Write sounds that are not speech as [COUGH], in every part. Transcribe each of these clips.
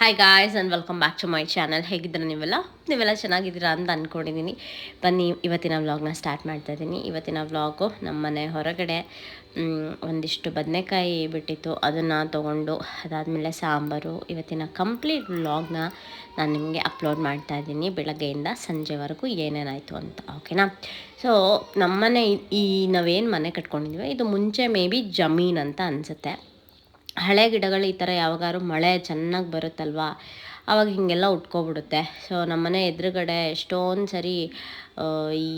Hi guys and welcome back to my channel ಹೇಗಿದ್ದೀರಾ ನೀವೆಲ್ಲ? ನೀವೆಲ್ಲ ಚೆನ್ನಾಗಿದ್ದೀರಾ ಅಂತ ಅಂದ್ಕೊಂಡಿದ್ದೀನಿ ಬನ್ನಿ, ಇವತ್ತಿನ ವ್ಲಾಗ್ನ ಸ್ಟಾರ್ಟ್ ಮಾಡ್ತಾ ಇದ್ದೀನಿ ಇವತ್ತಿನ ವ್ಲಾಗು ನಮ್ಮ ಮನೆ ಹೊರಗಡೆ ಒಂದಿಷ್ಟು ಬದನೆಕಾಯಿ ಬಿಟ್ಟಿತ್ತು. ಅದನ್ನು ತೊಗೊಂಡು ಅದಾದಮೇಲೆ ಸಾಂಬಾರು. ಇವತ್ತಿನ ಕಂಪ್ಲೀಟ್ ವ್ಲಾಗ್ನ ನಾನು ನಿಮಗೆ ಅಪ್ಲೋಡ್ ಮಾಡ್ತಾ ಇದ್ದೀನಿ ಬೆಳಗ್ಗೆಯಿಂದ ಸಂಜೆವರೆಗೂ ಏನೇನಾಯಿತು ಅಂತ ಓಕೆನಾ ಸೊ ನಮ್ಮನೆ ಈ- ನಾವೇನು ಮನೆ ಕಟ್ಕೊಂಡಿದ್ದೀವಿ ಇದು ಮುಂಚೆ ಮೇ ಬಿ ಜಮೀನ್ ಅಂತ ಅನಿಸುತ್ತೆ. ಹಳೆ ಗಿಡಗಳು ಈ ಥರ ಯಾವಾಗಾದ್ರು ಮಳೆ ಚೆನ್ನಾಗಿ ಬರುತ್ತಲ್ವಾ? ಆವಾಗ ಹೀಗೆಲ್ಲ ಉಟ್ಕೊಬಿಡುತ್ತೆ. ಸೊ ನಮ್ಮನೆ ಎದುರುಗಡೆ ಎಷ್ಟೊಂದು ಸರಿ ಈ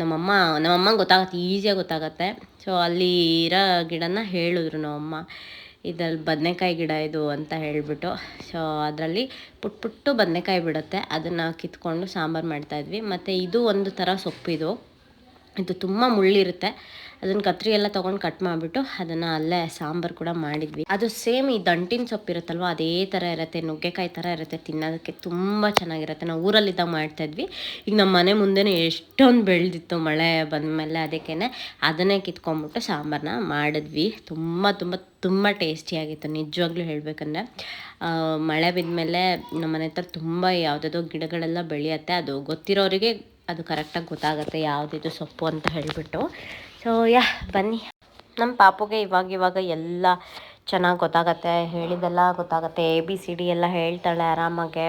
ನಮ್ಮಮ್ಮ ನಮ್ಮಮ್ಮಂಗೆ ಗೊತ್ತಾಗತ್ತೆ, ಈಸಿಯಾಗಿ ಗೊತ್ತಾಗತ್ತೆ. ಸೊ ಅಲ್ಲಿ ಇರೋ ಗಿಡನ ಹೇಳಿದ್ರು ನಮ್ಮಮ್ಮ. ಇದರಲ್ಲಿ ಬದನೆಕಾಯಿ ಗಿಡ ಇದು ಅಂತ ಹೇಳಿಬಿಟ್ಟು. ಸೊ ಅದರಲ್ಲಿ ಪುಟ್ ಪುಟ್ಟು ಬದನೆಕಾಯಿ ಬಿಡುತ್ತೆ. ಅದನ್ನು ಕಿತ್ಕೊಂಡು ಸಾಂಬಾರು ಮಾಡ್ತಾಯಿದ್ವಿ ಮತ್ತು ಇದು ಒಂದು ಥರ ಸೊಪ್ಪಿದು. ಇದು ತುಂಬ ಮುಳ್ಳಿರುತ್ತೆ. ಅದನ್ನು ಕತ್ರಿ ಎಲ್ಲ ತೊಗೊಂಡು ಕಟ್ ಮಾಡಿಬಿಟ್ಟು ಅದನ್ನು ಅಲ್ಲೇ ಸಾಂಬಾರು ಕೂಡ ಮಾಡಿದ್ವಿ. ಅದು ಸೇಮ್ ಈ ದಂಟಿನ ಸೊಪ್ಪು ಇರುತ್ತಲ್ವ, ಅದೇ ಥರ ಇರುತ್ತೆ, ನುಗ್ಗೆಕಾಯಿ ಥರ ಇರುತ್ತೆ, ತಿನ್ನೋದಕ್ಕೆ ತುಂಬ ಚೆನ್ನಾಗಿರುತ್ತೆ. ನಾವು ಊರಲ್ಲಿದ್ದಾಗ ಮಾಡ್ತಾಯಿದ್ವಿ ಈಗ ನಮ್ಮ ಮನೆ ಮುಂದೆನೇ ಎಷ್ಟೊಂದು ಬೆಳೆದಿತ್ತು ಮಳೆ ಬಂದಮೇಲೆ ಅದಕ್ಕೇ ಅದನ್ನೇ ಕಿತ್ಕೊಂಡ್ಬಿಟ್ಟು ಸಾಂಬಾರನ್ನ ಮಾಡಿದ್ವಿ. ತುಂಬ ತುಂಬ ತುಂಬ ಟೇಸ್ಟಿಯಾಗಿತ್ತು ನಿಜವಾಗ್ಲೂ ಹೇಳಬೇಕಂದ್ರೆ ಮಳೆ ಬಿದ್ಮೇಲೆ ನಮ್ಮ ಮನೆ ಹತ್ರ ತುಂಬ ಯಾವುದಾದೋ ಗಿಡಗಳೆಲ್ಲ ಬೆಳೆಯುತ್ತೆ. ಅದು ಗೊತ್ತಿರೋರಿಗೆ ಅದು ಕರೆಕ್ಟಾಗಿ ಗೊತ್ತಾಗುತ್ತೆ, ಯಾವುದಿದು ಸೊಪ್ಪು ಅಂತ ಹೇಳಿಬಿಟ್ಟು. ಸೊ ಯಾ, ಬನ್ನಿ. ನಮ್ಮ ಪಾಪುಗೆ ಇವಾಗ ಇವಾಗ ಎಲ್ಲ ಚೆನ್ನಾಗಿ ಗೊತ್ತಾಗತ್ತೆ, ಹೇಳಿದೆಲ್ಲ ಗೊತ್ತಾಗತ್ತೆ ಎ ಬಿ ಸಿ ಡಿ ಎಲ್ಲ ಹೇಳ್ತಾಳೆ ಆರಾಮಾಗೆ.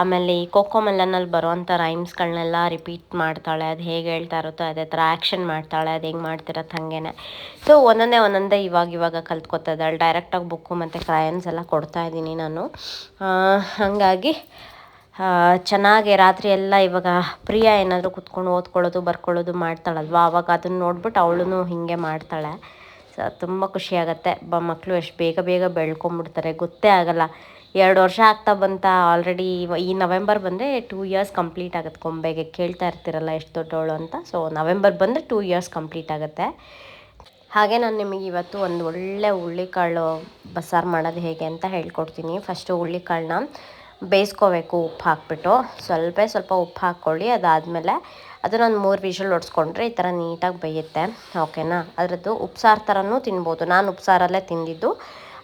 ಆಮೇಲೆ ಈ ಕೊಕ್ಕೋ ಮಲ್ಲನಲ್ಲಿ ಬರೋವಂಥ ರೈಮ್ಸ್ಗಳನ್ನೆಲ್ಲ ರಿಪೀಟ್ ಮಾಡ್ತಾಳೆ, ಅದು ಹೇಗೆ ಹೇಳ್ತಾ ಇರುತ್ತೋ, ಅದೇ ಥರ ಆ್ಯಕ್ಷನ್ ಮಾಡ್ತಾಳೆ, ಅದು ಹೆಂಗೆ ಮಾಡ್ತಿರೋದು ಹಾಗೇನೆ. ಸೊ ಒಂದೊಂದೇ ಒಂದೊಂದೇ ಇವಾಗ ಇವಾಗ ಕಲ್ತ್ಕೊತಾ ಇದ್ದಾಳೆ ಡೈರೆಕ್ಟಾಗಿ ಬುಕ್ಕು ಮತ್ತು ಕ್ರಯನ್ಸ್ ಎಲ್ಲ ಕೊಡ್ತಾ ಇದ್ದೀನಿ ನಾನು. ಹಾಗಾಗಿ ಚೆನ್ನಾಗಿ ರಾತ್ರಿ ಎಲ್ಲ ಇವಾಗ ಪ್ರಿಯ ಏನಾದರೂ ಕುತ್ಕೊಂಡು ಓದ್ಕೊಳ್ಳೋದು, ಬರ್ಕೊಳ್ಳೋದು ಮಾಡ್ತಾಳಲ್ವ? ಆವಾಗ ಅದನ್ನ ನೋಡ್ಬಿಟ್ಟು ಅವಳು ಹೀಗೆ ಮಾಡ್ತಾಳೆ. ಸೊ ತುಂಬ ಖುಷಿಯಾಗತ್ತೆ ಬ ಮಕ್ಕಳು ಎಷ್ಟು ಬೇಗ ಬೇಗ ಬೆಳ್ಕೊಂಬಿಡ್ತಾರೆ. ಗೊತ್ತೇ ಆಗಲ್ಲ. ಎರಡು ವರ್ಷ ಆಗ್ತಾ ಬಂತ ಆಲ್ರೆಡಿ ಈ ನವೆಂಬರ್ ಬಂದರೆ ಟೂ ಇಯರ್ಸ್ ಕಂಪ್ಲೀಟ್ ಆಗುತ್ತೆ. ಕೊಂಬೆಗೆ ಕೇಳ್ತಾ ಇರ್ತೀರಲ್ಲ ಎಷ್ಟು ದೊಡ್ಡವಳು ಅಂತ. ಸೊ ನವೆಂಬರ್ ಬಂದರೆ ಟೂ ಇಯರ್ಸ್ ಕಂಪ್ಲೀಟ್ ಆಗುತ್ತೆ. ಹಾಗೆ ನಾನು ನಿಮಗೆ ಇವತ್ತು ಒಂದು ಒಳ್ಳೆ ಹುಳ್ಳಿಕಾಳು ಬಸ್ಸಾರು ಮಾಡೋದು ಹೇಗೆ ಅಂತ ಹೇಳ್ಕೊಡ್ತೀನಿ. ಫಸ್ಟು ಹುಳ್ಳಿಕಾಳನ್ನ ಬೇಯಿಸ್ಕೋಬೇಕು ಉಪ್ಪು ಹಾಕ್ಬಿಟ್ಟು ಸ್ವಲ್ಪ ಸ್ವಲ್ಪ ಉಪ್ಪು ಹಾಕ್ಕೊಳ್ಳಿ, ಅದಾದಮೇಲೆ ಅದನ್ನೊಂದು ಮೂರು ವಿಷಲ್ ಹೊಡ್ಸ್ಕೊಂಡ್ರೆ ಈ ಥರ ನೀಟಾಗಿ ಬೇಯುತ್ತೆ. ಓಕೆನಾ? ಅದರದ್ದು ಉಪ್ಸಾರು ಥರನೂ ತಿನ್ಬೋದು. ನಾನು ಉಪ್ಸಾರಲ್ಲೇ ತಿಂದಿದ್ದು.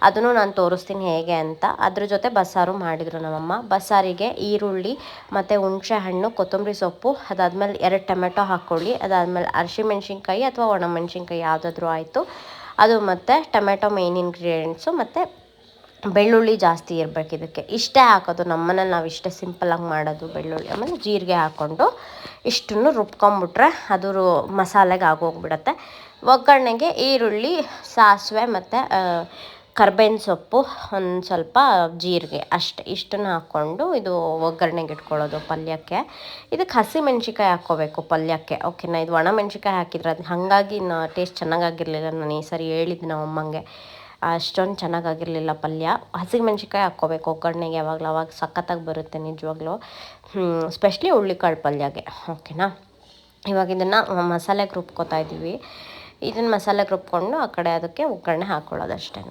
ಅದನ್ನು ನಾನು ತೋರಿಸ್ತೀನಿ ಹೇಗೆ ಅಂತ. ಅದ್ರ ಜೊತೆ ಬಸ್ಸಾರು ಮಾಡಿದರು ನಮ್ಮಮ್ಮ. ಬಸ್ಸಾರಿಗೆ ಈರುಳ್ಳಿ ಮತ್ತು ಹುಣಸೆ ಹಣ್ಣು, ಕೊತ್ತಂಬರಿ ಸೊಪ್ಪು, ಅದಾದಮೇಲೆ ಎರಡು ಟೊಮೆಟೊ ಹಾಕ್ಕೊಳ್ಳಿ. ಅದಾದಮೇಲೆ ಹಸಿಮೆಣ್ಸಿನ್ಕಾಯಿ ಅಥವಾ ಒಣಮೆಣ್ಸಿನ್ಕಾಯಿ ಯಾವುದಾದ್ರೂ ಆಯಿತು. ಅದು ಮತ್ತು ಟೊಮೆಟೊ ಮೇನ್ ಇಂಗ್ರೀಡಿಯೆಂಟ್ಸು ಮತ್ತು ಬೆಳ್ಳುಳ್ಳಿ ಜಾಸ್ತಿ ಇರಬೇಕು ಇದಕ್ಕೆ. ಇಷ್ಟೇ ಹಾಕೋದು. ನಮ್ಮನ್ನು ನಾವು ಇಷ್ಟೇ ಸಿಂಪಲಾಗಿ ಮಾಡೋದು ಬೆಳ್ಳುಳ್ಳಿ. ಆಮೇಲೆ ಜೀರಿಗೆ ಹಾಕ್ಕೊಂಡು ಇಷ್ಟನ್ನು ರುಬ್ಕೊಂಬಿಟ್ರೆ ಅದು ಮಸಾಲೆಗೆ ಆಗೋಗ್ಬಿಡತ್ತೆ. ಒಗ್ಗರಣೆಗೆ ಈರುಳ್ಳಿ, ಸಾಸಿವೆ ಮತ್ತು ಕರ್ಬೇವಿನ ಸೊಪ್ಪು, ಒಂದು ಸ್ವಲ್ಪ ಜೀರಿಗೆ ಅಷ್ಟೇ. ಇಷ್ಟನ್ನು ಹಾಕ್ಕೊಂಡು ಇದು ಒಗ್ಗರಣೆಗೆ ಇಟ್ಕೊಳ್ಳೋದು ಪಲ್ಯಕ್ಕೆ. ಇದಕ್ಕೆ ಹಸಿ ಮೆಣ್ಸಿಕಾಯಿ ಹಾಕ್ಕೋಬೇಕು ಪಲ್ಯಕ್ಕೆ. ಓಕೆನಾ? ಇದು ಒಣ ಮೆಣ್ಸಿಕಾಯಿ ಹಾಕಿದ್ರೆ ಅದು ಹಾಗಾಗಿ ಟೇಸ್ಟ್ ಚೆನ್ನಾಗಾಗಿರಲಿಲ್ಲ ನಾನು ಈ ಸರಿ ಹೇಳಿದ್ದೆ ನಮ್ಮ ಅಮ್ಮಂಗೆ ಅಷ್ಟೊಂದು ಚೆನ್ನಾಗಾಗಿರಲಿಲ್ಲ ಪಲ್ಯ. ಹಸಿ ಮೆಣ್ಸಿಕಾಯಿ ಹಾಕ್ಕೋಬೇಕು. ಒಗ್ಗರಣೆಗೆ ಯಾವಾಗಲೂ, ಅವಾಗ ಸಖತ್ತಾಗಿ ಬರುತ್ತೆ ನಿಜವಾಗ್ಲೂ. ಸ್ಪೆಷಲಿ ಹುಳ್ಳಿಕಾಳು ಪಲ್ಯಗೆ. ಓಕೆನಾ ಇವಾಗ ಇದನ್ನು ಮಸಾಲೆಗೆ ರುಬ್ಕೋತಾ ಇದ್ದೀವಿ ಇದನ್ನು ಮಸಾಲೆಗೆ ರುಬ್ಕೊಂಡು ಆ ಕಡೆ ಅದಕ್ಕೆ ಒಗ್ಗರಣೆ ಹಾಕ್ಕೊಳ್ಳೋದು ಅಷ್ಟೇ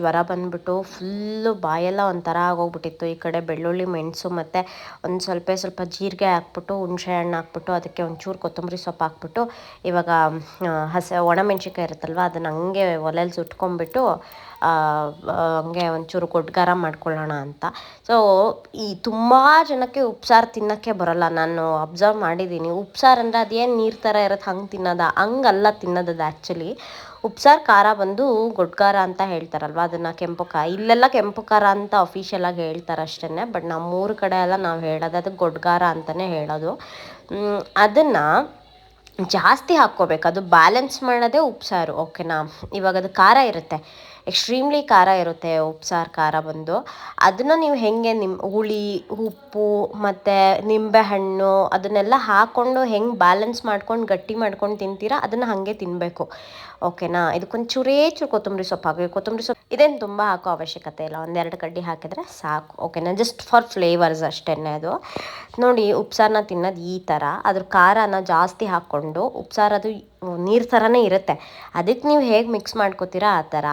ಜ್ವರ ಬಂದ್ಬಿಟ್ಟು ಫುಲ್ಲು ಬಾಯೆಲ್ಲ ಒಂಥರ ಆಗೋಗ್ಬಿಟ್ಟಿತ್ತು. ಈ ಕಡೆ ಬೆಳ್ಳುಳ್ಳಿ, ಮೆಣಸು ಮತ್ತು ಒಂದು ಸ್ವಲ್ಪ ಸ್ವಲ್ಪ ಜೀರಿಗೆ ಹಾಕ್ಬಿಟ್ಟು, ಹುಣಸೆ ಹಣ್ಣು ಹಾಕ್ಬಿಟ್ಟು, ಅದಕ್ಕೆ ಒಂಚೂರು ಕೊತ್ತಂಬರಿ ಸೊಪ್ಪು ಹಾಕ್ಬಿಟ್ಟು, ಇವಾಗ ಹಸ ಒಣ ಒಣಮೆಣ್ಸಿನ್ಕಾಯಿ ಇರುತ್ತಲ್ವ, ಅದನ್ನು ಹಂಗೆ ಒಲೆಯಲ್ಲಿ ಸುಟ್ಕೊಂಡ್ಬಿಟ್ಟು ಹಂಗೆ ಒಂಚೂರು ಗೊಡ್ಗಾರ ಮಾಡ್ಕೊಳ್ಳೋಣ ಅಂತ. ಸೊ ಈ ತುಂಬ ಜನಕ್ಕೆ ಉಪ್ಸಾರು ತಿನ್ನೋಕ್ಕೆ ಬರೋಲ್ಲ. ನಾನು ಅಬ್ಸರ್ವ್ ಮಾಡಿದ್ದೀನಿ. ಉಪ್ಸಾರು ಅಂದರೆ ಅದೇನು ನೀರು ಥರ ಇರುತ್ತೆ ಹಂಗೆ ತಿನ್ನೋದ? ಹಂಗಲ್ಲ ತಿನ್ನೋದು ಅದು ಆ್ಯಕ್ಚುಲಿ ಉಪ್ಸಾರು ಖಾರ ಬಂದು ಗೊಡ್ಕಾರ ಅಂತ ಹೇಳ್ತಾರಲ್ವ? ಅದನ್ನು ಕೆಂಪು ಖಾರ. ಇಲ್ಲೆಲ್ಲ ಕೆಂಪು ಖಾರ ಅಂತ ಅಫಿಷಿಯಲಾಗಿ ಹೇಳ್ತಾರೆ ಅಷ್ಟೇ ಬಟ್ ನಮ್ಮೂರ ಕಡೆ ಎಲ್ಲ ನಾವು ಹೇಳೋದು ಅದು ಗೊಡ್ಗಾರ ಅಂತಲೇ ಹೇಳೋದು. ಅದನ್ನು ಜಾಸ್ತಿ ಹಾಕ್ಕೋಬೇಕು. ಅದು ಬ್ಯಾಲೆನ್ಸ್ ಮಾಡೋದೇ ಉಪ್ಸಾರು ಓಕೆನಾ ಇವಾಗ ಅದು ಖಾರ ಇರುತ್ತೆ. ಎಕ್ಸ್ಟ್ರೀಮ್ಲಿ ಖಾರ ಇರುತ್ತೆ, ಉಪ್ಸಾರು ಖಾರ ಬಂದು. ಅದನ್ನು ನೀವು ಹೇಗೆ ನಿಮ್ಮ ಹುಳಿ, ಉಪ್ಪು ಮತ್ತು ನಿಂಬೆಹಣ್ಣು ಅದನ್ನೆಲ್ಲ ಹಾಕ್ಕೊಂಡು ಹೆಂಗೆ ಬ್ಯಾಲೆನ್ಸ್ ಮಾಡ್ಕೊಂಡು ಗಟ್ಟಿ ಮಾಡ್ಕೊಂಡು ತಿಂತೀರಾ ಅದನ್ನು ಹಾಗೆ ತಿನ್ನಬೇಕು ಓಕೆನಾ ಇದಕ್ಕೊಂದು ಚೂರೇ ಚೂರು ಕೊತ್ತಂಬರಿ ಸೊಪ್ಪು ಹಾಕಬೇಕು. ಕೊತ್ತಂಬರಿ ಸೊಪ್ಪು ಇದೇನು ತುಂಬ ಹಾಕೋ ಅವಶ್ಯಕತೆ ಇಲ್ಲ. ಒಂದೆರಡು ಕಡ್ಡಿ ಹಾಕಿದ್ರೆ ಸಾಕು. ಓಕೆನಾ ಜಸ್ಟ್ ಫಾರ್ ಫ್ಲೇವರ್ಸ್ ಅಷ್ಟೇ ಅದು. ನೋಡಿ ಉಪ್ಸಾರನ್ನ ತಿನ್ನೋದು ಈ ಥರ ಅದ್ರ ಖಾರನ ಜಾಸ್ತಿ ಹಾಕ್ಕೊಂಡು ಉಪ್ಸಾರದು ನೀರು ಥರನೇ ಇರುತ್ತೆ. ಅದಕ್ಕೆ ನೀವು ಹೇಗೆ ಮಿಕ್ಸ್ ಮಾಡ್ಕೋತೀರಾ? ಆ ಥರ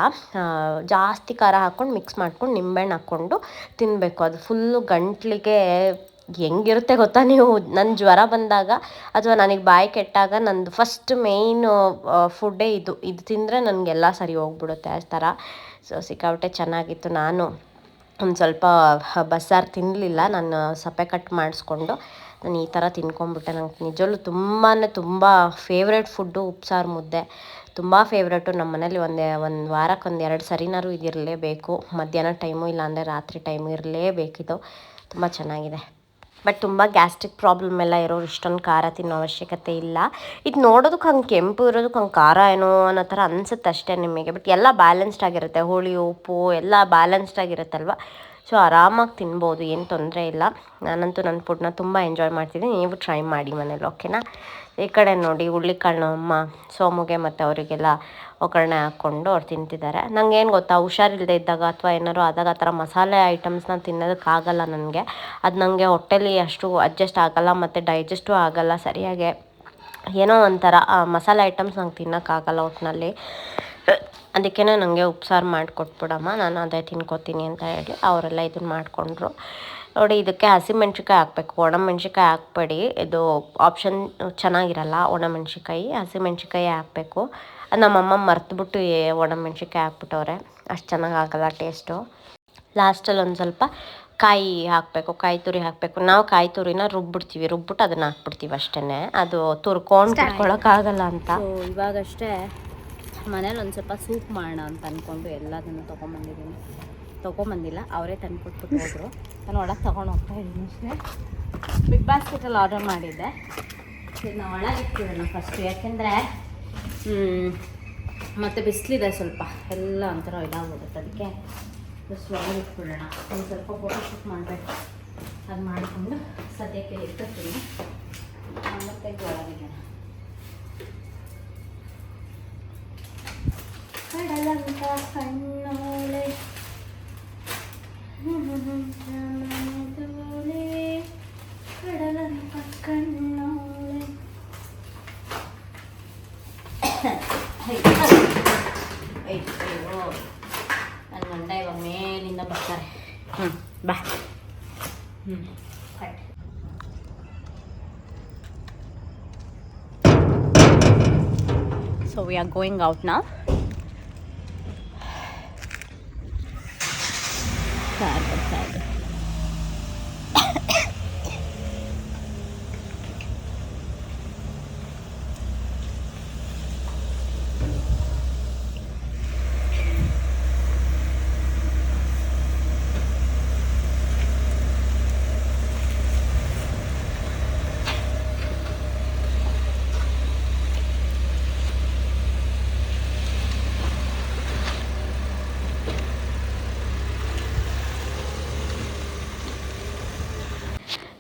ಜಾಸ್ತಿ ಖಾರ ಹಾಕ್ಕೊಂಡು ಮಿಕ್ಸ್ ಮಾಡ್ಕೊಂಡು ನಿಂಬೆಹಣ್ಣು ಹಾಕ್ಕೊಂಡು ತಿನ್ನಬೇಕು ಅದು ಫುಲ್ಲು ಗಂಟ್ಲಿಗೆ ಹೆಂಗಿರುತ್ತೆ ಗೊತ್ತಾ ನೀವು? ನನ್ನ ಜ್ವರ ಬಂದಾಗ ಅಥವಾ ನನಗೆ ಬಾಯಿ ಕೆಟ್ಟಾಗ ನಂದು ಫಸ್ಟ್ ಮೇಯ್ನ್ ಫುಡ್ಡೇ ಇದು. ಇದು ತಿಂದರೆ ನನಗೆಲ್ಲ ಸರಿ ಹೋಗ್ಬಿಡುತ್ತೆ ಆ ಥರ. ಸೊ ಸಿಕ್ಕಾಪಟ್ಟೆ ಚೆನ್ನಾಗಿತ್ತು ನಾನು. ಒಂದು ಸ್ವಲ್ಪ ಬಸ್ಸಾರು ತಿನ್ನಲಿಲ್ಲ ನಾನು ಸಪ್ಪೆ ಕಟ್ ಮಾಡಿಸ್ಕೊಂಡು ನಾನು ಈ ಥರ ತಿನ್ಕೊಂಬಿಟ್ಟೆ ನಂಗೆ. ನಿಜವಲ್ಲೂ ತುಂಬಾ ತುಂಬ ಫೇವ್ರೇಟ್ ಫುಡ್ಡು ಉಪ್ಸಾರು ಮುದ್ದೆ. ತುಂಬ ಫೇವ್ರೇಟು ನಮ್ಮ ಮನೇಲಿ ಒಂದೇ, ಒಂದು ವಾರಕ್ಕೆ ಒಂದು ಎರಡು ಸರಿನಾರು ಇದಿರಲೇಬೇಕು ಮಧ್ಯಾಹ್ನ ಟೈಮು ಇಲ್ಲಾಂದರೆ ರಾತ್ರಿ ಟೈಮು ಇರಲೇಬೇಕಿದು ತುಂಬ ಚೆನ್ನಾಗಿದೆ. ಬಟ್ ತುಂಬ ಗ್ಯಾಸ್ಟ್ರಿಕ್ ಪ್ರಾಬ್ಲಮ್ ಎಲ್ಲ ಇರೋರು ಇಷ್ಟೊಂದು ಖಾರ ತಿನ್ನೋ ಅವಶ್ಯಕತೆ ಇಲ್ಲ. ಇದು ನೋಡೋದಕ್ಕೆ ಹಂಗೆ ಕೆಂಪು ಇರೋದಕ್ಕೆ ಹಂಗೆ ಖಾರ ಏನೋ ಅನ್ನೋ ಥರ ಅನ್ಸುತ್ತೆ ಅಷ್ಟೇ ನಿಮಗೆ. ಬಟ್ ಎಲ್ಲ ಬ್ಯಾಲೆನ್ಸ್ಡ್ ಆಗಿರುತ್ತೆ. ಹುಳಿ, ಉಪ್ಪು ಎಲ್ಲ ಬ್ಯಾಲೆನ್ಸ್ಡ್ ಆಗಿರುತ್ತಲ್ವ? ಸೊ ಆರಾಮಾಗಿ ತಿನ್ಬೋದು, ಏನು ತೊಂದರೆ ಇಲ್ಲ. ನಾನಂತೂ ನನ್ನ ಫುಡ್ನ ತುಂಬ ಎಂಜಾಯ್ ಮಾಡ್ತಿದ್ದೀನಿ ನೀವು ಟ್ರೈ ಮಾಡಿ ಮನೇಲಿ ಓಕೆನಾ ಈ ಕಡೆ ನೋಡಿ ಹುಳ್ಳಿಕಾಳು ಅಮ್ಮ ಸೋಮುಗೆ ಮತ್ತು ಅವರಿಗೆಲ್ಲ ಒಗ್ಗರಣೆ ಹಾಕ್ಕೊಂಡು ಅವ್ರು ತಿಂತಿದ್ದಾರೆ. ನಂಗೆ ಏನು ಗೊತ್ತಾ ಹುಷಾರಿಲ್ಲದೆ ಇದ್ದಾಗ ಅಥವಾ ಏನಾದ್ರು ಆದಾಗ ಆ ಥರ ಮಸಾಲೆ ಐಟಮ್ಸ್ನ ತಿನ್ನೋದಕ್ಕಾಗಲ್ಲ ನನಗೆ. ಅದು ನನಗೆ ಹೊಟ್ಟೆಲಿ ಅಷ್ಟು ಅಡ್ಜಸ್ಟ್ ಆಗಲ್ಲ ಮತ್ತು ಡೈಜೆಸ್ಟು ಆಗಲ್ಲ ಸರಿಯಾಗಿ. ಏನೋ ಒಂಥರ ಮಸಾಲೆ ಐಟಮ್ಸ್ ನಂಗೆ ತಿನ್ನೋಕ್ಕಾಗಲ್ಲ ಒಟ್ಟಿನಲ್ಲಿ ಅದಕ್ಕೇ ನನಗೆ ಉಪ್ಸಾರು ಮಾಡಿಕೊಟ್ಬಿಡಮ್ಮ ನಾನು ಅದೇ ತಿನ್ಕೋತೀನಿ ಅಂತ ಹೇಳಿ ಅವರೆಲ್ಲ ಇದನ್ನು ಮಾಡಿಕೊಂಡ್ರು. ನೋಡಿ ಇದಕ್ಕೆ ಹಸಿಮೆಣ್ಸಿಕಾಯಿ ಹಾಕಬೇಕು. ಒಣಮೆಣ್ಸಿಕಾಯಿ ಹಾಕ್ಬೇಡಿ. ಇದು ಆಪ್ಷನ್ ಚೆನ್ನಾಗಿರಲ್ಲ ಒಣಮೆಣ್ಸಿಕಾಯಿ ಹಸಿಮೆಣ್ಸಿಕಾಯಿ ಹಾಕಬೇಕು. ನಮ್ಮಮ್ಮ ಮರ್ತುಬಿಟ್ಟು ಒಣಮೆಣ್ಸಿಕಾಯಿ ಹಾಕ್ಬಿಟ್ಟವ್ರೆ. ಅಷ್ಟು ಚೆನ್ನಾಗಿ ಆಗಲ್ಲ ಟೇಸ್ಟು ಲಾಸ್ಟಲ್ಲಿ ಒಂದು ಸ್ವಲ್ಪ ಕಾಯಿ ಹಾಕಬೇಕು ಕಾಯಿ ತುರಿ ಹಾಕಬೇಕು. ನಾವು ಕಾಯಿ ತುರಿನ ರುಬ್ಬಿಡ್ತೀವಿ. ರುಬ್ಬಿಟ್ಟು ಅದನ್ನು ಹಾಕ್ಬಿಡ್ತೀವಿ ಅಷ್ಟೇ ಅದು ತುರ್ಕೊಂಡು ಇಟ್ಕೊಳ್ಳೋಕ್ಕಾಗಲ್ಲ ಅಂತ. ಇವಾಗಷ್ಟೇ ಮನೇಲಿ ಒಂದು ಸ್ವಲ್ಪ ಸೂಪ್ ಮಾಡೋಣ ಅಂತ ಅಂದ್ಕೊಂಡು ಎಲ್ಲದನ್ನು ತೊಗೊಂಬಂದಿದ್ದೀನಿ. ತೊಗೊಂಬಂದಿಲ್ಲ, ಅವರೇ ತಂದ್ಕೊಟ್ಬಿಟ್ಟು ಹೋದರು. ನಾನು ಒಳಗೆ ತೊಗೊಂಡು ಹೋಗ್ತಾ ಇದ್ದೀನಿ ಅಷ್ಟೇ. ಬಿಗ್ ಬಾಸ್ಕೆಟಲ್ಲಿ ಆರ್ಡರ್ ಮಾಡಿದ್ದೆ. ಇದನ್ನ ಒಳಗೆ ಇಟ್ಬಿಡೋಣ ಫಸ್ಟು ಯಾಕೆಂದರೆ ಮತ್ತು ಬಿಸಿಲಿದೆ ಸ್ವಲ್ಪ. ಎಲ್ಲ ಒಂಥರ ಇದಾಗ್ಬಿಡುತ್ತೆ ಅದಕ್ಕೆ. ಜಸ್ಟ್ ಒಳಗೆ ಒಂದು ಸ್ವಲ್ಪ ಫೋಟೋ ಶೂಟ್ ಮಾಡಬೇಕು. ಅದು ಮಾಡಿಕೊಂಡು ಸದ್ಯಕ್ಕೆ ಇಟ್ಟಿರ್ತೀನಿ ಮತ್ತೆ ಒಳಗಿಡೋಣ. ಕಡಲಂತ ಕಣ್ಣೋಳೆ ಮನೆದೋಳೆ ಕಡಲಂತ ಕಣ್ಣೋಳೆ ಅಯ್ಯೋ ನನ್ನ ಗಂಡ ಇವಾಗ ಮೇಲಿಂದ ಬರ್ತಾರೆ ಹ್ಞೂ ಬಾ ಹ್ಞೂ cut so we are going out now That.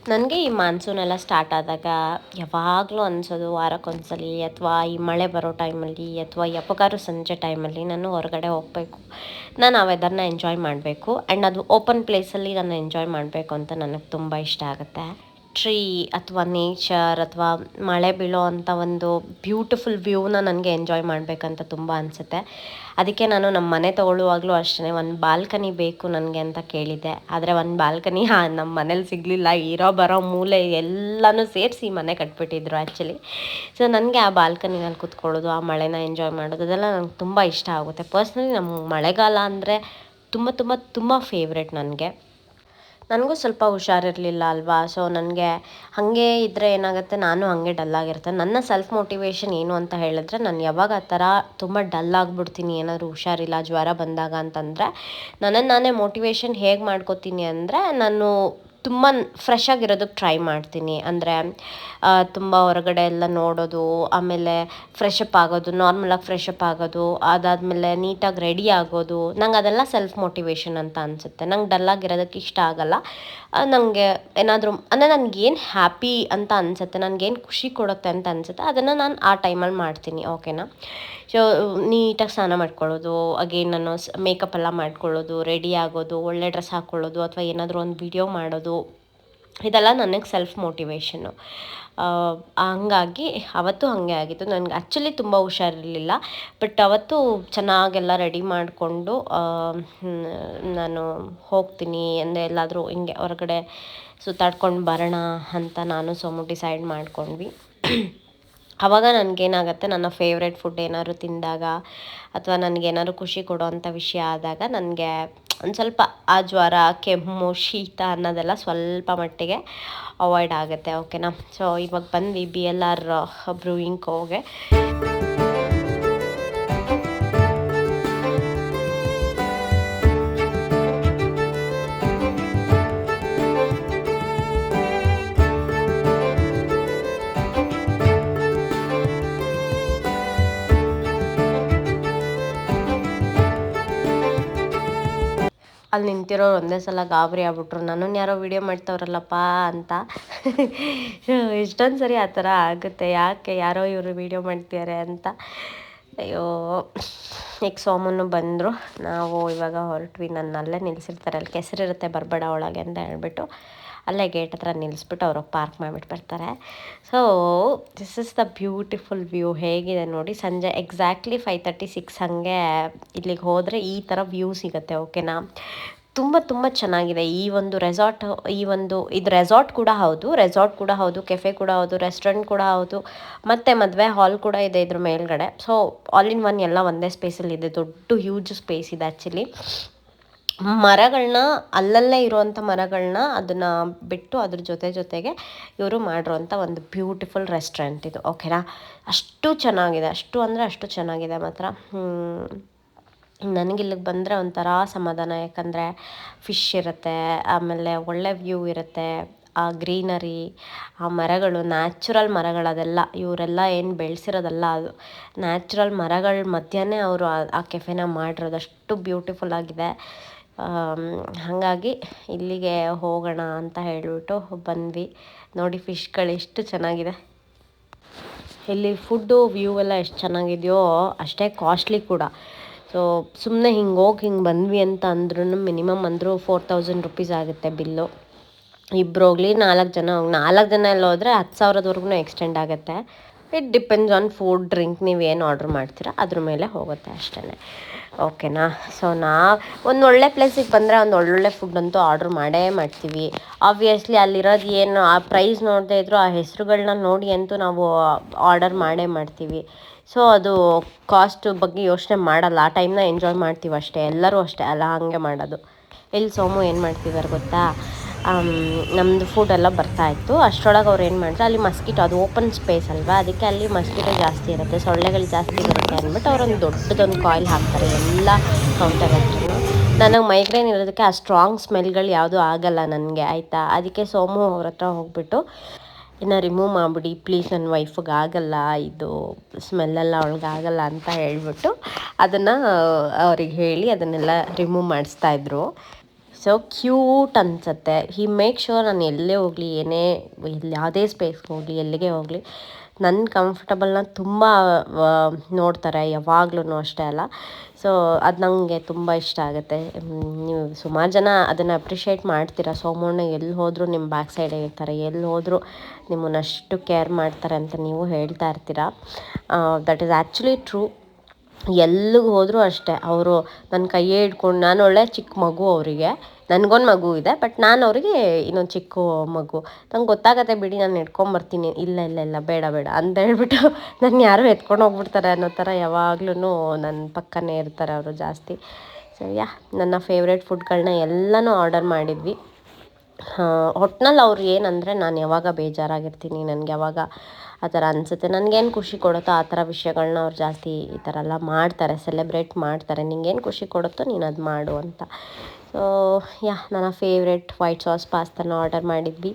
ನನಗೆ ಈ ಮಾನ್ಸೂನ್ ಎಲ್ಲ ಸ್ಟಾರ್ಟ್ ಆದಾಗ ಯಾವಾಗಲೂ ಅನಿಸೋದು ವಾರಕ್ಕೊಂದ್ಸಲಿ ಅಥವಾ ಈ ಮಳೆ ಬರೋ ಟೈಮಲ್ಲಿ ಅಥವಾ ಯಾವಾಗಾದ್ರೂ ಸಂಜೆ ಟೈಮಲ್ಲಿ ನಾನು ಹೊರಗಡೆ ಹೋಗಬೇಕು. ನಾನು ಆ ವೆದರ್ನ ಎಂಜಾಯ್ ಮಾಡಬೇಕು. ಆ್ಯಂಡ್ ಅದು ಓಪನ್ ಪ್ಲೇಸಲ್ಲಿ ನಾನು ಎಂಜಾಯ್ ಮಾಡಬೇಕು ಅಂತ ನನಗೆ ತುಂಬ ಇಷ್ಟ ಆಗುತ್ತೆ. ಟ್ರೀ ಅಥವಾ ನೇಚರ್ ಅಥವಾ ಮಳೆ ಬೀಳೋ ಅಂಥ ಒಂದು ಬ್ಯೂಟಿಫುಲ್ ವ್ಯೂನ ನನಗೆ ಎಂಜಾಯ್ ಮಾಡಬೇಕಂತ ತುಂಬ ಅನಿಸುತ್ತೆ. ಅದಕ್ಕೆ ನಾನು ನಮ್ಮ ಮನೆ ತೊಗೊಳ್ಳುವಾಗಲೂ ಅಷ್ಟೇ ಒಂದು ಬಾಲ್ಕನಿ ಬೇಕು ನನಗೆ ಅಂತ ಕೇಳಿದ್ದೆ. ಆದರೆ ಒಂದು ಬಾಲ್ಕನಿ ಹಾಂ, ನಮ್ಮ ಮನೇಲಿ ಸಿಗಲಿಲ್ಲ, ಇರೋ ಬರೋ ಮೂಲೆ ಎಲ್ಲನೂ ಸೇರಿಸಿ ಮನೆ ಕಟ್ಬಿಟ್ಟಿದ್ರು ಆ್ಯಕ್ಚುಲಿ ಸೊ ನನಗೆ ಆ ಬಾಲ್ಕನಿನಲ್ಲಿ ಕೂತ್ಕೊಳ್ಳೋದು, ಆ ಮಳೆನ ಎಂಜಾಯ್ ಮಾಡೋದು, ಅದೆಲ್ಲ ನಂಗೆ ತುಂಬ ಇಷ್ಟ ಆಗುತ್ತೆ. ಪರ್ಸ್ನಲಿ ನಮ್ಮ ಮಳೆಗಾಲ ಅಂದರೆ ತುಂಬ ತುಂಬ ತುಂಬ ಫೇವ್ರೆಟ್ ನನಗೆ. ನನಗೂ ಸ್ವಲ್ಪ ಹುಷಾರಿರಲಿಲ್ಲ ಅಲ್ವಾ? ಸೊ ನನಗೆ ಹಾಗೆ ಇದ್ದರೆ ಏನಾಗುತ್ತೆ? ನಾನು ಹಾಗೆ ಡಲ್ ಆಗಿರ್ತೇನೆ ನನ್ನ ಸೆಲ್ಫ್ ಮೋಟಿವೇಶನ್ ಏನು ಅಂತ ಹೇಳಿದ್ರೆ, ನಾನು ಯಾವಾಗ ಆ ಥರ ತುಂಬ ಡಲ್ ಆಗಿಬಿಡ್ತೀನಿ, ಏನಾದರೂ ಹುಷಾರಿಲ್ಲ, ಜ್ವರ ಬಂದಾಗ ಅಂತಂದರೆ ನನ್ನನ್ನು ನಾನೇ ಮೋಟಿವೇಶನ್ ಹೇಗೆ ಮಾಡ್ಕೋತೀನಿ ಅಂದರೆ, ನಾನು ತುಂಬ ಫ್ರೆಶ್ ಆಗಿರೋದಕ್ಕೆ ಟ್ರೈ ಮಾಡ್ತೀನಿ. ಅಂದರೆ ತುಂಬ ಹೊರಗಡೆ ಎಲ್ಲ ನೋಡೋದು, ಆಮೇಲೆ ಫ್ರೆಶ್ ಅಪ್ ಆಗೋದು ನಾರ್ಮಲಾಗಿ ಫ್ರೆಶ್ ಆಗೋದು, ಅದಾದಮೇಲೆ ನೀಟಾಗಿ ರೆಡಿ ಆಗೋದು, ನಂಗೆ ಅದೆಲ್ಲ ಸೆಲ್ಫ್ ಮೋಟಿವೇಶನ್ ಅಂತ ಅನಿಸುತ್ತೆ. ನಂಗೆ ಡಲ್ಲಾಗಿರೋದಕ್ಕೆ ಇಷ್ಟ ಆಗಲ್ಲ. ನನಗೆ ಏನಾದರೂ, ಅಂದರೆ ನನಗೇನು ಹ್ಯಾಪಿ ಅಂತ ಅನಿಸುತ್ತೆ ನನಗೇನು ಖುಷಿ ಕೊಡುತ್ತೆ ಅಂತ ಅನಿಸುತ್ತೆ, ಅದನ್ನು ನಾನು ಆ ಟೈಮಲ್ಲಿ ಮಾಡ್ತೀನಿ ಓಕೆನಾ ಸೊ ನೀಟಾಗಿ ಸ್ನಾನ ಮಾಡ್ಕೊಳ್ಳೋದು ಅಗೇನ್ ನಾನು ಮೇಕಪ್ ಎಲ್ಲ ಮಾಡ್ಕೊಳ್ಳೋದು ರೆಡಿ ಆಗೋದು, ಒಳ್ಳೆ ಡ್ರೆಸ್ ಹಾಕ್ಕೊಳ್ಳೋದು ಅಥವಾ ಏನಾದರೂ ಒಂದು ವಿಡಿಯೋ ಮಾಡೋದು ಇದೆಲ್ಲ ನನಗೆ ಸೆಲ್ಫ್ ಮೋಟಿವೇಶನ್ನು ಹಂಗಾಗಿ ಅವತ್ತು ಹಾಗೆ ಆಗಿತ್ತು. ನನಗೆ ಆ್ಯಕ್ಚುಲಿ ತುಂಬ ಹುಷಾರಿರಲಿಲ್ಲ. ಬಟ್ ಅವತ್ತು ಚೆನ್ನಾಗೆಲ್ಲ ರೆಡಿ ಮಾಡಿಕೊಂಡು ನಾನು ಹೋಗ್ತೀನಿ ಅಂದರೆ ಎಲ್ಲಾದರೂ ಹಿಂಗೆ ಹೊರಗಡೆ ಸುತ್ತಾಡ್ಕೊಂಡು ಬರೋಣ ಅಂತ ನಾನು ಸೋಮು ಡಿಸೈಡ್ ಮಾಡ್ಕೊಂಡ್ವಿ. ಆವಾಗ ನನಗೇನಾಗತ್ತೆ, ನನ್ನ ಫೇವ್ರೆಟ್ ಫುಡ್ ಏನಾದ್ರು ತಿಂದಾಗ ಅಥವಾ ನನಗೇನಾದ್ರು ಖುಷಿ ಕೊಡೋವಂಥ ವಿಷಯ ಆದಾಗ ನನಗೆ ಒಂದು ಸ್ವಲ್ಪ ಆ ಜ್ವರ, ಕೆಮ್ಮು, ಶೀತ ಅನ್ನೋದೆಲ್ಲ ಸ್ವಲ್ಪ ಮಟ್ಟಿಗೆ ಅವಾಯ್ಡ್ ಆಗುತ್ತೆ ಓಕೆನಾ ಸೊ ಇವಾಗ ಬಂದ್ವಿ ಬಿ ಎಲ್ ಆರ್ ಬ್ರೂಯಿಂಗ್ ಕೋಗೆ ಅಲ್ಲಿ ನಿಂತಿರೋರು ಒಂದೇ ಸಲ ಗಾಬರಿ ಆಗ್ಬಿಟ್ರು. ನಾನು ಯಾರೋ ವಿಡಿಯೋ ಮಾಡ್ತವ್ರಲ್ಲಪ್ಪ ಅಂತ. ಎಷ್ಟೊಂದು ಸರಿ ಆ ಥರ ಆಗುತ್ತೆ, ಯಾಕೆ ಯಾರೋ ಇವರು ವಿಡಿಯೋ ಮಾಡ್ತಿದ್ದಾರೆ ಅಂತ. ಅಯ್ಯೋ, ಈಗ ಸೋಮನು ಬಂದರು. ನಾವು ಇವಾಗ ಹೊರಟ್ವಿ ನನ್ನ ಅಲ್ಲೇ ನಿಲ್ಲಿಸಿರ್ತಾರೆ ಅಲ್ಲಿ ಕೆಸರಿರುತ್ತೆ ಬರಬೇಡ ಒಳಗೆ ಅಂತ ಹೇಳ್ಬಿಟ್ಟು ಅಲ್ಲೇ ಗೇಟ್ ಹತ್ರ ನಿಲ್ಲಿಸ್ಬಿಟ್ಟು ಅವರು ಪಾರ್ಕ್ ಮಾಡಿಬಿಟ್ಟು ಬರ್ತಾರೆ. So this is the beautiful view ಹೇಗಿದೆ ನೋಡಿ, ಸಂಜೆ ಎಕ್ಸಾಕ್ಟ್ಲಿ ಫೈವ್ ತರ್ಟಿ ಸಿಕ್ಸ್ ಹಾಗೆ ಇಲ್ಲಿಗೆ ಹೋದರೆ ಈ ಥರ ವ್ಯೂ ಸಿಗುತ್ತೆ ಓಕೆನಾ ತುಂಬ ತುಂಬ ಚೆನ್ನಾಗಿದೆ. ಈ ಒಂದು ರೆಸಾರ್ಟ್ ಈ ಒಂದು, ಇದು ರೆಸಾರ್ಟ್ ಕೂಡ ಹೌದು ರೆಸಾರ್ಟ್ ಕೂಡ ಹೌದು ಕೆಫೆ ಕೂಡ ಹೌದು ರೆಸ್ಟೋರೆಂಟ್ ಕೂಡ ಹೌದು, ಮತ್ತು ಮದುವೆ ಹಾಲ್ ಕೂಡ ಇದೆ ಇದ್ರ ಮೇಲ್ಗಡೆ. ಸೊ ಆಲ್ ಇನ್ ಒನ್ ಎಲ್ಲ ಒಂದೇ ಸ್ಪೇಸಲ್ಲಿ ಇದೆ, ದೊಡ್ಡ ಹ್ಯೂಜ್ ಸ್ಪೇಸ್ ಇದೆ ಆ್ಯಕ್ಚುಲಿ ಮರಗಳನ್ನ ಅಲ್ಲಲ್ಲೇ ಇರುವಂಥ ಮರಗಳನ್ನ ಅದನ್ನು ಬಿಟ್ಟು ಅದ್ರ ಜೊತೆ ಜೊತೆಗೆ ಇವರು ಮಾಡಿರೋಂಥ ಒಂದು ಬ್ಯೂಟಿಫುಲ್ ರೆಸ್ಟೋರೆಂಟ್ ಇದು. ಓಕೆನಾ? ಅಷ್ಟು ಚೆನ್ನಾಗಿದೆ. ಅಷ್ಟು ಅಂದರೆ ಅಷ್ಟು ಚೆನ್ನಾಗಿದೆ ಮಾತ್ರ. ನನಗೆ ಇಲ್ಲಿಗೆ ಬಂದರೆ ಒಂಥರ ಸಮಾಧಾನ ಯಾಕಂದರೆ ಫಿಶ್ ಇರುತ್ತೆ, ಆಮೇಲೆ ಒಳ್ಳೆ ವ್ಯೂ ಇರುತ್ತೆ, ಆ ಗ್ರೀನರಿ ಆ ಮರಗಳು ನ್ಯಾಚುರಲ್ ಮರಗಳದೆಲ್ಲ ಇವರೆಲ್ಲ ಏನು ಬೆಳೆಸಿರೋದಲ್ಲ ಅದು. ನ್ಯಾಚುರಲ್ ಮರಗಳ ಮಧ್ಯನೇ ಅವರು ಆ ಕೆಫೆನ ಮಾಡಿರೋದು ಅಷ್ಟು ಬ್ಯೂಟಿಫುಲ್ ಆಗಿದೆ. ಹಾಗಾಗಿ ಇಲ್ಲಿಗೆ ಹೋಗೋಣ ಅಂತ ಹೇಳಿಬಿಟ್ಟು ಬಂದ್ವಿ. ನೋಡಿ ಫಿಶ್ಗಳು ಎಷ್ಟು ಚೆನ್ನಾಗಿದೆ. ಇಲ್ಲಿ ಫುಡ್ಡು ವ್ಯೂ ಎಲ್ಲ ಎಷ್ಟು ಚೆನ್ನಾಗಿದೆಯೋ ಅಷ್ಟೇ ಕಾಸ್ಟ್ಲಿ ಕೂಡ. ಸೊ ಸುಮ್ಮನೆ ಹಿಂಗೆ ಹೋಗಿ ಹಿಂಗೆ ಬಂದ್ವಿ ಅಂತ ಅಂದ್ರೂ ಮಿನಿಮಮ್ ಅಂದರೂ ಫೋರ್ ತೌಸಂಡ್ ರುಪೀಸ್ ಆಗುತ್ತೆ ಬಿಲ್ಲು. ಇಬ್ಬರು ಹೋಗ್ಲಿ ನಾಲ್ಕು ಜನ ನಾಲ್ಕು ಜನ ಎಲ್ಲ ಹೋದರೆ ಹತ್ತು ಸಾವಿರದವರೆಗೂ ಎಕ್ಸ್ಟೆಂಡ್ ಆಗುತ್ತೆ. It depends on food drink ನೀವು ಏನು ಆರ್ಡ್ರ್ ಮಾಡ್ತೀರಾ, ಅದ್ರ ಮೇಲೆ ಹೋಗುತ್ತೆ ಅಷ್ಟೇ ಓಕೆನಾ ಸೊ ನಾವು ಒಂದು ಒಳ್ಳೆ ಪ್ಲೇಸಿಗೆ ಬಂದರೆ ಒಂದು ಒಳ್ಳೊಳ್ಳೆ ಫುಡ್ ಅಂತೂ ಆರ್ಡ್ರ್ ಮಾಡೇ ಮಾಡ್ತೀವಿ. ಆಬ್ವಿಯಸ್ಲಿ ಅಲ್ಲಿರೋದು ಏನು, ಆ ಪ್ರೈಸ್ ನೋಡದೇ ಇದ್ದರೂ ಆ ಹೆಸರುಗಳನ್ನ ನೋಡಿ ಅಂತೂ ನಾವು ಆರ್ಡರ್ ಮಾಡೇ ಮಾಡ್ತೀವಿ. ಸೊ ಅದು ಕಾಸ್ಟ್ ಬಗ್ಗೆ ಯೋಚನೆ ಮಾಡಲ್ಲ. ಆ ಟೈಮ್ನ ಎಂಜಾಯ್ ಮಾಡ್ತೀವಿ ಅಷ್ಟೇ. ಎಲ್ಲರೂ ಅಷ್ಟೇ ಅಲ್ಲ, ಹಾಗೆ ಮಾಡೋದು. ಇಲ್ಲಿ ಸೋಮು ಏನು ಮಾಡ್ತಿದ್ದಾರೆ ಗೊತ್ತಾ? ನಮ್ಮದು ಫುಡ್ ಎಲ್ಲ ಬರ್ತಾಯಿತ್ತು ಅಷ್ಟರೊಳಗೆ ಅವ್ರು ಏನು ಮಾಡಿದ್ರು, ಅಲ್ಲಿ ಮಸ್ಕಿಟೋ ಅದು ಓಪನ್ ಸ್ಪೇಸ್ ಅಲ್ವಾ? ಅದಕ್ಕೆ ಅಲ್ಲಿ ಮಸ್ಕಿಟೋ ಜಾಸ್ತಿ ಇರುತ್ತೆ, ಸೊಳ್ಳೆಗಳು ಜಾಸ್ತಿ ಬರುತ್ತೆ ಅಂದ್ಬಿಟ್ಟು ಅವರೊಂದು ದೊಡ್ಡದೊಂದು ಕಾಯಿಲ್ ಹಾಕ್ತಾರೆ ಎಲ್ಲ ಕೌಂಟರ್ ಹತ್ರ ನನಗೆ ಮೈಗ್ರೇನ್ ಇರೋದಕ್ಕೆ ಆ ಸ್ಟ್ರಾಂಗ್ ಸ್ಮೆಲ್ಗಳು ಯಾವುದೂ ಆಗಲ್ಲ ನನಗೆ, ಆಯಿತಾ? ಅದಕ್ಕೆ ಸೋಮು ಅವ್ರ ಹತ್ರ ಹೋಗ್ಬಿಟ್ಟು, ಇನ್ನು ರಿಮೂವ್ ಮಾಡಿಬಿಡಿ ಪ್ಲೀಸ್ ನನ್ನ ವೈಫಿಗೆ ಆಗಲ್ಲ, ಇದು ಸ್ಮೆಲ್ಲೆಲ್ಲ ಅವಳಿಗೆ ಆಗಲ್ಲ ಅಂತ ಹೇಳ್ಬಿಟ್ಟು ಅದನ್ನು ಅವ್ರಿಗೆ ಹೇಳಿ ಅದನ್ನೆಲ್ಲ ರಿಮೂವ್ ಮಾಡಿಸ್ತಾಯಿದ್ರು ಸೊ ಕ್ಯೂಟ್ ಅನಿಸುತ್ತೆ. ಹಿ ಮೇಕ್ ಶೋರ್ ನಾನು ಎಲ್ಲೇ ಹೋಗಲಿ, ಏನೇ ಎಲ್ಲಿ ಯಾವುದೇ ಸ್ಪೇಸ್ಗೆ ಹೋಗಲಿ, ಎಲ್ಲಿಗೆ ಹೋಗಲಿ ನನ್ನ ಕಂಫರ್ಟಬಲ್ನ ತುಂಬ ನೋಡ್ತಾರೆ ಯಾವಾಗ್ಲೂ ಅಷ್ಟೇ ಅಲ್ಲ. ಸೊ ಅದು ನನಗೆ ತುಂಬ ಇಷ್ಟ ಆಗುತ್ತೆ. ನೀವು ಸುಮಾರು ಜನ ಅದನ್ನು ಅಪ್ರಿಷಿಯೇಟ್ ಮಾಡ್ತೀರಾ. ಸೋಮಣ್ಣ ಎಲ್ಲಿ ಹೋದರೂ ನಿಮ್ಮ ಬ್ಯಾಕ್ ಸೈಡೇ ಇರ್ತಾರೆ. ಎಲ್ಲಿ ಹೋದರೂ ನಿಮ್ಮನ್ನಷ್ಟು ಕೇರ್ ಮಾಡ್ತಾರೆ ಅಂತ ನೀವು ಹೇಳ್ತಾ ಇರ್ತೀರಾ. ದಟ್ ಈಸ್ ಆ್ಯಕ್ಚುಲಿ ಟ್ರೂ ಎಲ್ಲಿಗೆ ಹೋದರೂ ಅಷ್ಟೇ. ಅವರು ನನ್ನ ಕೈಯೇ ಹಿಡ್ಕೊಂಡು, ನಾನು ಒಳ್ಳೆ ಚಿಕ್ಕ ಮಗು ಅವರಿಗೆ. ನನಗೊಂದು ಮಗು ಇದೆ ಬಟ್ ನಾನು ಅವರಿಗೆ ಇನ್ನೊಂದು ಚಿಕ್ಕ ಮಗು. ನಂಗೆ ಗೊತ್ತಾಗತ್ತೆ ಬಿಡಿ, ನಾನು ಹಿಡ್ಕೊಂಬರ್ತೀನಿ. ಇಲ್ಲ ಇಲ್ಲ ಇಲ್ಲ, ಬೇಡ ಬೇಡ ಅಂತ ಹೇಳ್ಬಿಟ್ಟು [LAUGHS] ನನ್ನ ಯಾರು ಎತ್ಕೊಂಡು ಹೋಗ್ಬಿಡ್ತಾರೆ ಅನ್ನೋ ಥರ ಯಾವಾಗ್ಲೂ ನನ್ನ ಪಕ್ಕನೇ ಇರ್ತಾರೆ ಅವರು ಜಾಸ್ತಿ. ಸರಿಯಾ ನನ್ನ ಫೇವ್ರೆಟ್ ಫುಡ್ಗಳನ್ನ ಎಲ್ಲನೂ ಆರ್ಡರ್ ಮಾಡಿದ್ವಿ. ಒಟ್ನಲ್ಲಿ ಅವ್ರು ಏನಂದರೆ ನಾನು ಯಾವಾಗ ಬೇಜಾರಾಗಿರ್ತೀನಿ, ನನಗೆ ಯಾವಾಗ ಆ ಥರ ಅನಿಸುತ್ತೆ, ನನಗೇನು ಖುಷಿ ಕೊಡುತ್ತೋ ಆ ಥರ ವಿಷಯಗಳನ್ನ ಅವ್ರು ಜಾಸ್ತಿ ಈ ಥರ ಎಲ್ಲ ಮಾಡ್ತಾರೆ ಸೆಲೆಬ್ರೇಟ್ ಮಾಡ್ತಾರೆ, ನಿಂಗೇನು ಖುಷಿ ಕೊಡುತ್ತೋ ನೀನು ಅದು ಮಾಡು ಅಂತ. ಸೊ ಯಾ, ನನ್ನ ಫೇವ್ರೆಟ್ ವೈಟ್ ಸಾಸ್ ಪಾಸ್ತಾನ ಆರ್ಡರ್ ಮಾಡಿದ್ವಿ.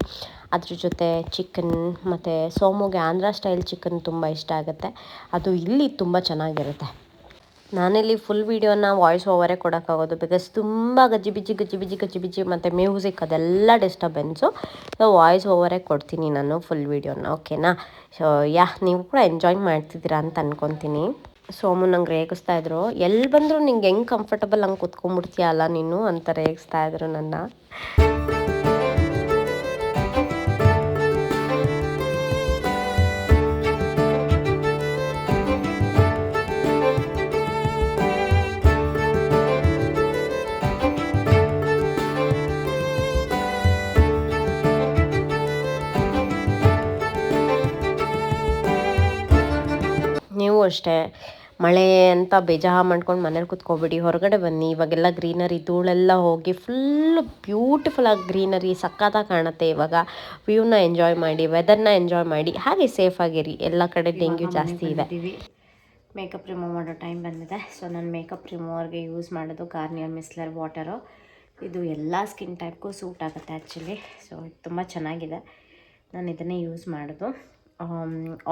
ಅದ್ರ ಜೊತೆ ಚಿಕನ್ ಮತ್ತು ಸೋಮುಗೆ ಆಂಧ್ರ ಸ್ಟೈಲ್ ಚಿಕನ್ ತುಂಬ ಇಷ್ಟ ಆಗುತ್ತೆ. ಅದು ಇಲ್ಲಿ ತುಂಬ ಚೆನ್ನಾಗಿರುತ್ತೆ. ನಾನಿಲ್ಲಿ ಫುಲ್ ವೀಡಿಯೋನ ವಾಯ್ಸ್ ಓವರೇ ಕೊಡೋಕ್ಕಾಗೋದು ಬಿಕಾಸ್ ತುಂಬ ಗಜ್ಜಿ ಬಿಜ್ಜಿ ಗಜ್ಜಿ ಬಿಜ್ಜಿ ಗಜ್ಜಿ ಬಿಜ್ಜಿ ಮತ್ತು ಮ್ಯೂಸಿಕ್ ಅದೆಲ್ಲ ಡಿಸ್ಟರ್ಬೆನ್ಸು ಸೊ ವಾಯ್ಸ್ ಓವರೇ ಕೊಡ್ತೀನಿ ನಾನು ಫುಲ್ ವೀಡಿಯೋನ ಓಕೆನಾ ಸೊ ಯಾ, ನೀವು ಕೂಡ ಎಂಜಾಯ್ ಮಾಡ್ತಿದ್ದೀರಾ ಅಂತ ಅನ್ಕೊತೀನಿ. ಸೋಮು ನಂಗೆ ರೇಗಿಸ್ತಾ ಇದ್ರು. ಎಲ್ಲಿ ಬಂದರೂ ನಿಂಗೆ ಹೆಂಗೆ ಕಂಫರ್ಟಬಲ್ ಹಂಗೆ ಕುತ್ಕೊಂಡ್ಬಿಡ್ತೀಯ ಅಲ್ಲ ನೀನು ಅಂತ ರೇಗಿಸ್ತಾ ಇದ್ರು ನನ್ನ. ಅಷ್ಟೇ. ಮಳೆ ಅಂತ ಬೇಜಾರು ಮಾಡ್ಕೊಂಡು ಮನೇಲಿ ಕುತ್ಕೋಬೇಡಿ. ಹೊರಗಡೆ ಬನ್ನಿ. ಇವಾಗೆಲ್ಲ ಗ್ರೀನರಿ ಧೂಳೆಲ್ಲ ಹೋಗಿ ಫುಲ್ ಬ್ಯೂಟಿಫುಲ್ಲಾಗಿ ಗ್ರೀನರಿ ಸಕ್ಕತ್ತಾಗಿ ಕಾಣುತ್ತೆ ಇವಾಗ. ವ್ಯೂನ ಎಂಜಾಯ್ ಮಾಡಿ ವೆದರ್ನ ಎಂಜಾಯ್ ಮಾಡಿ ಹಾಗೆ ಸೇಫಾಗಿರಿ ಎಲ್ಲ ಕಡೆ ಡೆಂಗ್ಯೂ ಜಾಸ್ತಿ ಇದೆ. ಮೇಕಪ್ ರಿಮೂವ್ ಮಾಡೋ ಟೈಮ್ ಬಂದಿದೆ. ಸೊ ನಾನು ಮೇಕಪ್ ರಿಮೂವರ್ಗೆ ಯೂಸ್ ಮಾಡೋದು ಗಾರ್ನಿಯರ್ ಮಿಸ್ಲರ್ ವಾಟರು ಇದು ಎಲ್ಲ ಸ್ಕಿನ್ ಟೈಪ್ಗೂ ಸೂಟ್ ಆಗುತ್ತೆ ಆ್ಯಕ್ಚುಲಿ ಸೊ ಇದು ತುಂಬ ಚೆನ್ನಾಗಿದೆ. ನಾನು ಇದನ್ನೇ ಯೂಸ್ ಮಾಡೋದು.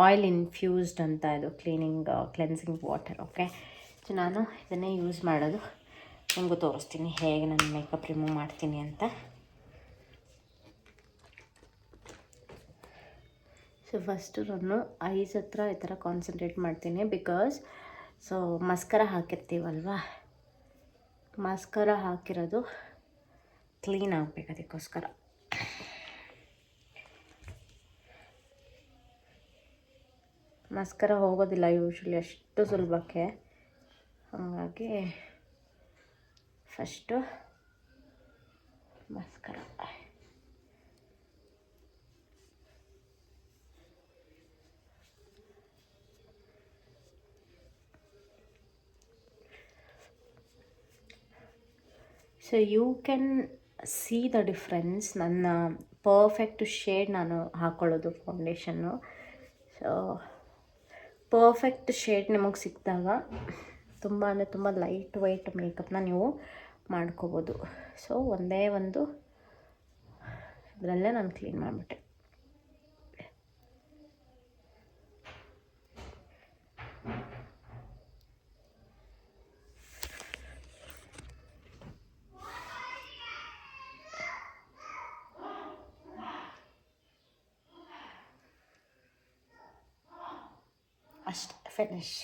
ಆಯಿಲ್ ಇನ್ಫ್ಯೂಸ್ಡ್ ಅಂತ ಇದು cleaning cleansing water okay so ನಾನು ಇದನ್ನೇ ಯೂಸ್ ಮಾಡೋದು. ನಿಮಗೂ ತೋರಿಸ್ತೀನಿ ಹೇಗೆ ನಾನು ಮೇಕಪ್ ರಿಮೂವ್ ಮಾಡ್ತೀನಿ ಅಂತ. ಸೊ ಫಸ್ಟು ನಾನು ಐಸ್ ಹತ್ರ ಈ ಥರ ಕಾನ್ಸಂಟ್ರೇಟ್ ಮಾಡ್ತೀನಿ ಬಿಕಾಸ್ ಸೊ ಮಸ್ಕರ ಹಾಕಿರ್ತೀವಲ್ವಾ? ಮಸ್ಕರ ಹಾಕಿರೋದು ಕ್ಲೀನ್ ಆಗಬೇಕು ಅದಕ್ಕೋಸ್ಕರ. ಮಸ್ಕರ ಹೋಗೋದಿಲ್ಲ ಯೂಶ್ವಲಿ ಅಷ್ಟು ಸುಲಭಕ್ಕೆ. ಹಾಗಾಗಿ first mascara so you can see the difference ನನ್ನ ಪರ್ಫೆಕ್ಟ್ ಶೇಡ್ ನಾನು ಹಾಕ್ಕೊಳ್ಳೋದು ಫೌಂಡೇಶನ್ನು ಸೊ ಪರ್ಫೆಕ್ಟ್ ಶೇಡ್ ನಿಮಗೆ ಸಿಕ್ಕಿದಾಗ ತುಂಬ ಅಂದರೆ ತುಂಬ ಲೈಟ್ ವೈಟ್ ಮೇಕಪ್ನ ನೀವು ಮಾಡ್ಕೋಬೋದು. ಸೊ ಒಂದೇ ಒಂದು ಇದರಲ್ಲೇ ನಾನು ಕ್ಲೀನ್ ಮಾಡಿಬಿಟ್ಟೆ ಅಷ್ಟೇ ಫಿನಿಶ್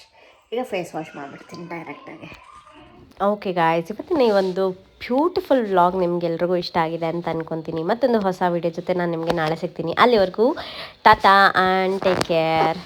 ಈಗ ಫೇಸ್ ವಾಶ್ ಮಾಡಿಬಿಡ್ತೀನಿ ಡೈರೆಕ್ಟಾಗಿ ಓಕೆ ಗಾಯ್ಸ್ ಇವತ್ತಿನ ಈ ಒಂದು ಬ್ಯೂಟಿಫುಲ್ ವ್ಲಾಗ್ ನಿಮಗೆಲ್ರಿಗೂ ಇಷ್ಟ ಆಗಿದೆ ಅಂತ ಅನ್ಕೊತೀನಿ. ಮತ್ತೊಂದು ಹೊಸ ವಿಡಿಯೋ ಜೊತೆ ನಾನು ನಿಮಗೆ ನಾಳೆ ಸಿಗ್ತೀನಿ. ಅಲ್ಲಿವರೆಗೂ ಟಾಟಾ ಆ್ಯಂಡ್ ಟೇಕ್ ಕೇರ್